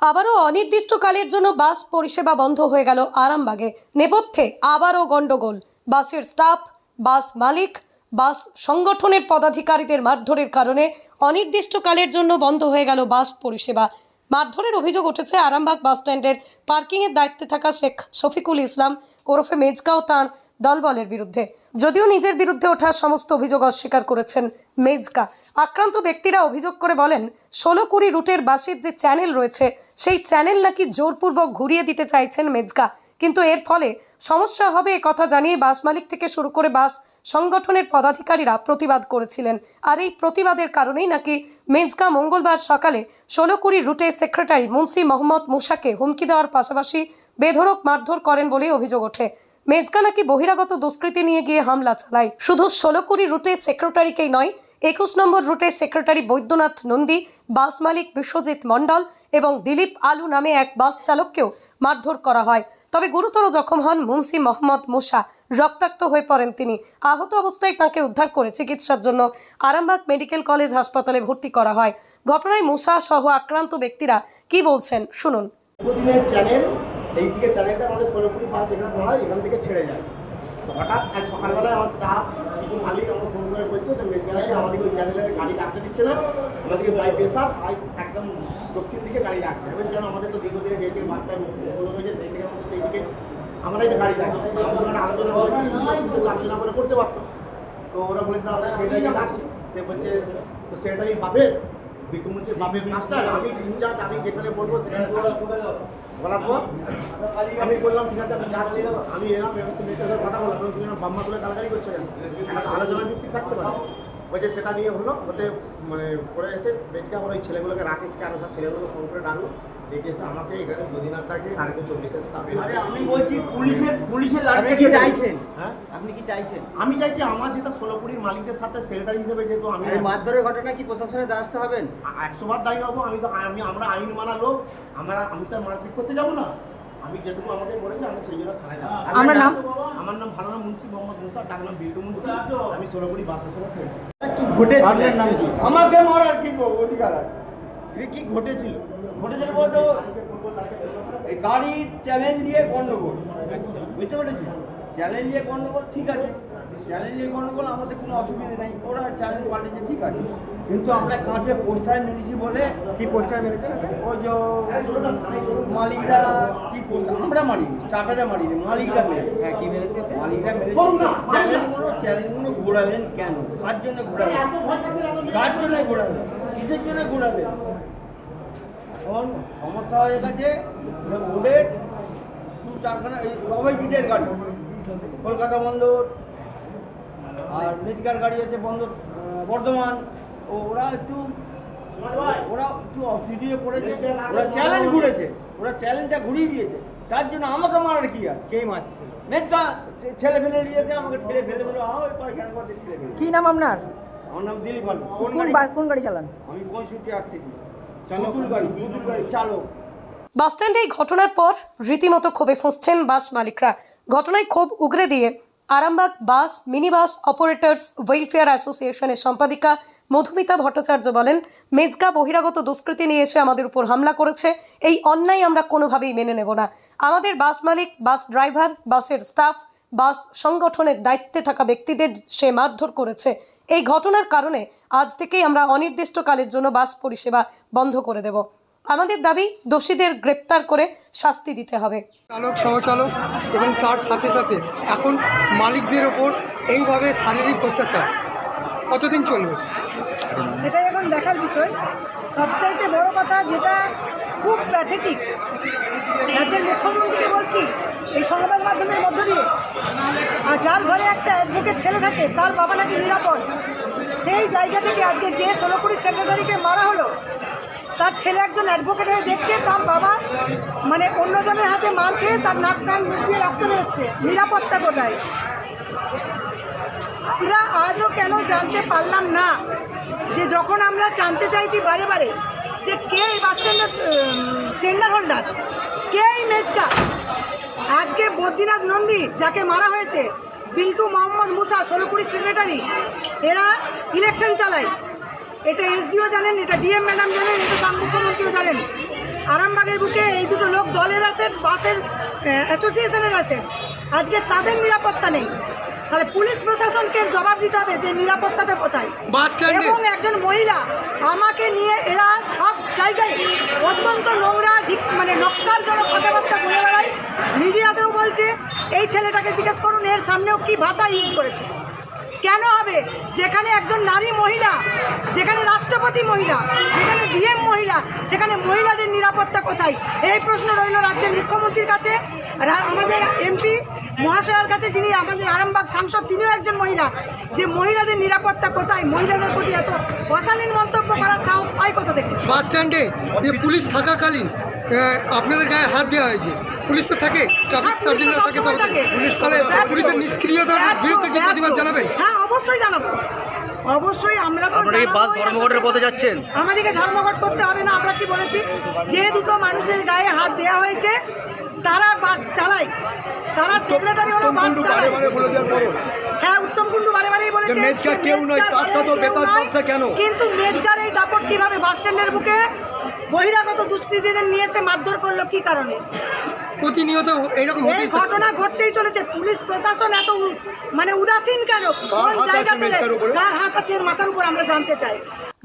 আবারও অনির্দিষ্টকালের জন্য বাস পরিষেবা বন্ধ হয়ে গেল আরামবাগে। নেপথ্যে আবারও গন্ডগোল বাসের স্টাফ, বাস মালিক, বাস সংগঠনের পদাধিকারীদের মারধরের কারণে অনির্দিষ্টকালের জন্য বন্ধ হয়ে গেল বাস পরিষেবা। মারধরের অভিযোগ উঠেছে আরামবাগ বাস স্ট্যান্ডের পার্কিংয়ের দায়িত্বে থাকা শেখ শফিকুল ইসলাম ওরফে মেজগাঁও তাঁর দলবলের বিরুদ্ধে। যদিও নিজের বিরুদ্ধে ওঠা সমস্ত অভিযোগ অস্বীকার করেছেন মেজকা আক্রান্ত ব্যক্তিরা অভিযোগ করে বলেন, ষোলো কুড়ি রুটের বাসের যে চ্যানেল রয়েছে, সেই চ্যানেল নাকি জোরপূর্বক ঘুরিয়ে দিতে চাইছেন মেজকা কিন্তু এর ফলে সমস্যা হবে কথা জানিয়ে বাস মালিক থেকে শুরু করে বাস সংগঠনের পদাধিকারীরা প্রতিবাদ করেছিলেন। আর এই প্রতিবাদের কারণেই নাকি মেজগা মঙ্গলবার সকালে ষোলো কুড়ি রুটে সেক্রেটারি মুন্সি মোহাম্মদ মুসাকে হুমকি দেওয়ার পাশাপাশি বেধড়ক মারধর করেন বলে অভিযোগ ওঠে। মেজগা নাকি বহিরাগত দুষ্কৃতি নিয়ে গিয়ে হামলা চালায়। শুধু ষোলো কুড়ি রুটে সেক্রেটারিকেই নয় একুশ নম্বর রুটের সেক্রেটারি বৈদ্যনাথ নন্দী, বাস মালিক বিশ্বজিৎ মণ্ডল এবং দিলীপ আলু নামে এক বাস চালককেও মারধর করা হয়। তবে গুরুতর জখম হন মুন্সি মোহাম্মদ মুসা। রক্তাক্ত হয়ে পড়েন তিনি। আহত অবস্থায় তাকে উদ্ধার করে চিকিৎসার জন্য আরামবাগ মেডিকেল কলেজ হাসপাতালে ভর্তি করা হয়। ঘটনায় মুসা সহ আক্রান্ত ব্যক্তিরা কি বলছেন শুনুন। চ্যানেল এই দিকে চ্যানেলটা আমাদের ষোলোপুরি বাস এখানে এখান থেকে ছেড়ে যায়। হঠাৎ আজ সকালবেলায় আমার স্টাফ কিছু মালিক আমার ফোন করে বলছে যে মেজগাড়াকে আমাদেরকে ওই চ্যানেলের গাড়ি রাখতে দিচ্ছে না। আমাদেরকে বাই প্রেসার আজ একদম দক্ষিণ দিকে গাড়ি রাখছে। এবার যেন আমাদের তো দীর্ঘদিনে যে যে বাসটা বন্ধ হয়েছে, সেই থেকে আমাদের তো এইদিকে আমরা একটা গাড়ি রাখি। আমাদের সঙ্গে আলোচনা করে কিছু আলোচনা করে করতে পারতো তো ওরা বলে আমরা সেটাকে ডাকছি সে বলছে, তো সেটাই বাপের বিক্রমসের বাপের মাস্টার, আমি ইনচার্জ আমি যেখানে বলব সেখানে। বলার পর আমি বললাম, ঠিক আছে, আমি যাচ্ছি। আমি এলাম মেয়েটার সাথে কথা বললাম। তুমি বাম্মা তুলে গালাগালি করছ কেন? একটা আলোচনার ভিত্তিক থাকতে পারে। বলছে সেটা নিয়ে হলো, ওতে মানে পরে এসে বেচকা আমার ওই ছেলেগুলোকে রাকেশকে আরও সব ছেলেগুলোকে ফোন করে ডাকলো। আমাকে এখানে মদিনার তাকে আর একটু চল্লিশের স্টাফে আরে আমি বলছি পুলিশের পুলিশের লাঠি কি কি চাইছেন? হ্যাঁ? আপনি কি চাইছেন? আমি চাইছি আমার যেটা ষোলো কুড়ির মালিকদের সাথে সেক্রেটারি হিসেবে যেহেতু আমি মারধরের ঘটনা কি প্রশাসনের দ্বারস্থ হবেন? একশো বার দায়ী হব আমি তো আমি আমরা আইন মানা লোক আমরা আমি তো মারপিট করতে যাব না। আমি যেটুকু আমাকে বলেছি আমি সেই জন্য থানায় যাব। নাম? আমার নাম ভালো নাম মুন্সি মোহাম্মদ মুসা ডাক নাম বিল্টু মুন্সি আমি ষোলোপুরি বাস স্টেশনে কি ঘটেছিল আপনার নাম কি? আমাকে মারার কি অধিকার আছে? কি ঘটেছিল? ঘটেছিল বলতো এই গাড়ির চ্যালেঞ্জ দিয়ে গন্ডগোল। বুঝতে পেরেছি চ্যালেঞ্জ দিয়ে গন্ডগোল ঠিক আছে। চ্যালেঞ্জ দিয়ে গন্ডগোল আমাদের কোনো অসুবিধা নেই। ওরা চ্যালেঞ্জ পাল্টেছে ঠিক আছে। কিন্তু আমরা কাঁচে পোস্টার মেরেছি বলে কি পোস্টার মেরেছে? ওই যে মালিকরা কি পোস্টার? আমরা মারিনি স্টাফেরা মারিনি মালিকরা মেরেছে। হ্যাঁ কি মেরেছে মালিকরা মেরেছে। চ্যালেঞ্জগুলো চ্যালেঞ্জগুলো ঘোরালেন কেন? কার জন্য ঘোরালেন? কার জন্য ঘোরালেন? কিসের জন্য ঘোরালেন? সমস্যা হয়ে গেছে যে ওদের দু চারখানা এই অভয় পিঠের গাড়ি কলকাতা বন্দর আর মেজকার গাড়ি আছে বন্দর বর্ধমান ও ওরা একটু ওরা একটু অসুবিধে পড়েছে ওরা চ্যালেঞ্জ ঘুরেছে ওরা চ্যালেঞ্জটা ঘুরিয়ে দিয়েছে তার জন্য আমাকে মারার কি আছে? কে মারছে? মেজকা ছেলে ফেলে নিয়েছে আমাকে ঠেলে ফেলে দিল পায়খানা করতে ঠেলে ফেলে কি নাম আপনার? আমার নাম দিলীপ আলু কোন কোন গাড়ি চালান? আমি পঁয়ষট্টি আট থেকে পুতুল গাড়ি পুতুল গাড়ি চালক। বাসস্ট্যান্ডে এই ঘটনার পর রীতিমতো ক্ষোভে ফুঁসছেন বাস মালিকরা। ঘটনায় ক্ষোভ উগরে দিয়ে Arambagh bus mini bus operators welfare অ্যাসোসিয়েশনের সম্পাদিকা মধুমিতা ভট্টাচার্য বলেন মেজকা বহিরাগত দুষ্কৃতি নিয়ে এসে আমাদের উপর হামলা করেছে। এই অন্যায় আমরা কোনোভাবেই মেনে নেব না। আমাদের বাস মালিক বাস ড্রাইভার বাসের স্টাফ বাস সংগঠনের দায়িত্বে থাকা ব্যক্তিদের সে মারধর করেছে। এই ঘটনার কারণে আজ থেকেই আমরা অনির্দিষ্টকালের জন্য বাস পরিষেবা বন্ধ করে দেব। আমাদের দাবি দোষীদের গ্রেপ্তার করে শাস্তি দিতে হবে। চালক সহচালক এবং তার সাথে সাথে এখন মালিকদের ওপর এইভাবে শারীরিক অত্যাচার কতদিন চলবে? সেটাই এখন দেখার বিষয়। সবচাইতে বড় কথা যেটা খুব প্যাথেটিক রাজ্যের মুখ্যমন্ত্রীকে বলছি এই সংবাদ মাধ্যমের মধ্য দিয়ে। আর যার ঘরে একটা অ্যাডভোকেট ছেলে থাকে, তার বাবা নাকি নিরাপদ। সেই জায়গা থেকে আজকে যে ষোলোকুড়ি সেক্রেটারিকে মারা হলো, তার ছেলে একজন অ্যাডভোকেট হয়ে দেখছে, তার বাবা মানে অন্যজনের হাতে মার খেয়ে তার নাক কান মুখ দিয়ে রক্ত বেরোচ্ছে। নিরাপত্তা কোথায়? আমরা আজও কেন জানতে পারলাম না যে যখন আমরা জানতে চাইছি বারে বারে যে কে এই বাস স্ট্যান্ডের টেন্ডার হোল্ডার, কে এই মেজকা আজকে বদ্রীনাথ নন্দী যাকে মারা হয়েছে, বিল্টু মোহাম্মদ মুসা ষোলোকুড়ি সেক্রেটারি এরা ইলেকশন চালায়। এটা এসডিও জানেন, এটা ডিএম ম্যাডাম জানেন, এটা তার মুখ্যমন্ত্রীও জানেন। আরামবাগের বুকে এই দুটো লোক দলের আছে, বাসের অ্যাসোসিয়েশনের আছে। আজকে তাদের নিরাপত্তা নেই। তাহলে পুলিশ প্রশাসনকে জবাব দিতে হবে যে নিরাপত্তাটা কোথায়? এবং একজন মহিলা আমাকে নিয়ে এরা সব জায়গায় অত্যন্ত নোংরা মানে মানে জন্য কথাবার্তা বলে বেড়ায়। মিডিয়াতেও বলছে এই ছেলেটাকে জিজ্ঞেস করুন এর সামনেও কি ভাষা ইউজ করেছে? কেন হবে? যেখানে একজন নারী মহিলা যেখানে রাষ্ট্রপতি মহিলা যেখানে ডিএম মহিলা সেখানে মহিলাদের নিরাপত্তা কোথায়? এই প্রশ্ন রইল রাজ্যের মুখ্যমন্ত্রীর কাছে। আমাদের এমপি মহাশয়ের কাছে যিনি আমাদের আরামবাগ সাংসদ তিনিও একজন মহিলা। যে মহিলাদের নিরাপত্তা কোথায়? মহিলাদের প্রতি এত অশালীন মন্তব্য করার সাহস পায় কোথা থেকে? বাস স্ট্যান্ডে যে পুলিশ থাকাকালীন আপনাদের গায়ে হাত দেওয়া হয়েছে। পুলিশ তো থাকে ট্রাফিক হ্যাঁ, সার্জেন্টরা থাকে। পুলিশ তাহলে পুলিশের নিষ্ক্রিয়তার বিরুদ্ধে কি প্রতিবাদ জানাবেন? হ্যাঁ অবশ্যই জানাব। অবশ্যই আমরা তো আপনারা কি বাস ধর্মঘটের পথে যাচ্ছেন? আমাদেরকে ধর্মঘট করতে হবে না আমরা কি বলেছি? যে দুটো মানুষের গায়ে হাত দেওয়া হয়েছে তারা বাস চালায়। তারা সেক্রেটারি হলো বাস চালায়। হ্যাঁ উত্তম কুণ্ডু বারে বারেই বলেছে মেজকা কেউ নয়, তার সাথে বেতাজ কেন? কিন্তু মেজকার এই দাপট কীভাবে বাস স্ট্যান্ডের বুকে বহিরাগত দুষ্কৃতীদের নিয়ে এসে মারধর করল কি কারণে? প্রতিনিয়ত এইরকম এই ঘটনা ঘটতেই চলেছে। পুলিশ প্রশাসন এত মানে উদাসীন কেন? কোন জায়গা থেকে? কার হাত আছে এর মাথার উপর আমরা জানতে চাই।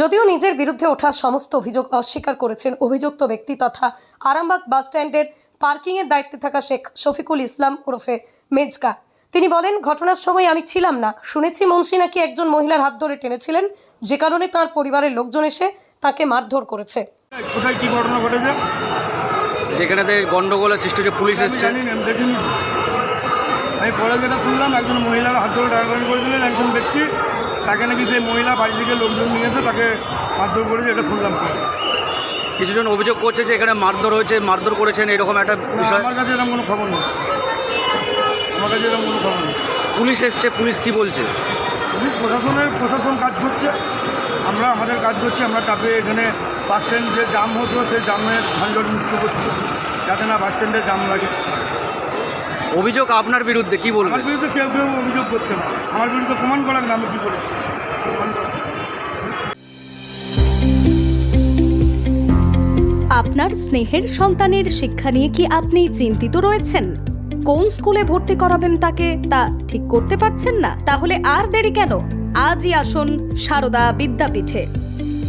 যদিও নিজের বিরুদ্ধে ওঠা সমস্ত অভিযোগ অস্বীকার করেছেন অভিযুক্ত ব্যক্তি তথা আরামবাগ বাস স্ট্যান্ডের পার্কিংয়ের দায়িত্বে থাকা শেখ শফিকুল ইসলাম ওরফে মেজকা তিনি বলেন ঘটনার সময় আমি ছিলাম না। শুনেছি মুন্সি নাকি একজন মহিলার হাত ধরে টেনেছিলেন। যে কারণে তার পরিবারের লোকজন এসে তাকে মারধর করেছে। কোথায় কি ঘটনা ঘটেছে? যেখানে গন্ডগোলের সৃষ্টি হচ্ছে পুলিশ এসছে। জানি না আমি দেখিনি। আমি পরে যেটা শুনলাম একজন মহিলার হাত ধরে টানাটানি করেছিলেন একজন ব্যক্তি। তাকে নাকি সেই মহিলা বাড়ি থেকে লোকজন নিয়ে এসে তাকে মারধর করেছে এটা শুনলাম কিছুজন অভিযোগ করছে যে এখানে মারধর হয়েছে মারধর করেছেন এরকম একটা বিষয়। আমার কাছে এরকম কোনো খবর নেই। আমার কাছে এরকম কোনো খবর নেই। পুলিশ এসছে পুলিশ কি বলছে? পুলিশ প্রশাসনের প্রশাসন কাজ করছে। আমরা আমাদের কাজ করছি আমরা টাপে এখানে বাস স্ট্যান্ড যে জাম হতো সেই জামের ঝঞ্ঝট মুক্ত করছি যাতে না বাস স্ট্যান্ডে জাম লাগে। অভিযোগ আপনার বিরুদ্ধে কি আমার বিরুদ্ধে কেউ কেউ অভিযোগ করছে না। আমার বিরুদ্ধে প্রমাণ করার না আমি কী করেছি আপনার স্নেহের সন্তানের শিক্ষা নিয়ে কি আপনি চিন্তিত রয়েছেন? কোন স্কুলে ভর্তি করাবেন তাকে তা ঠিক করতে পারছেন না? তাহলে আর দেরি কেন? আজই আসুন সারদা বিদ্যাপীঠে।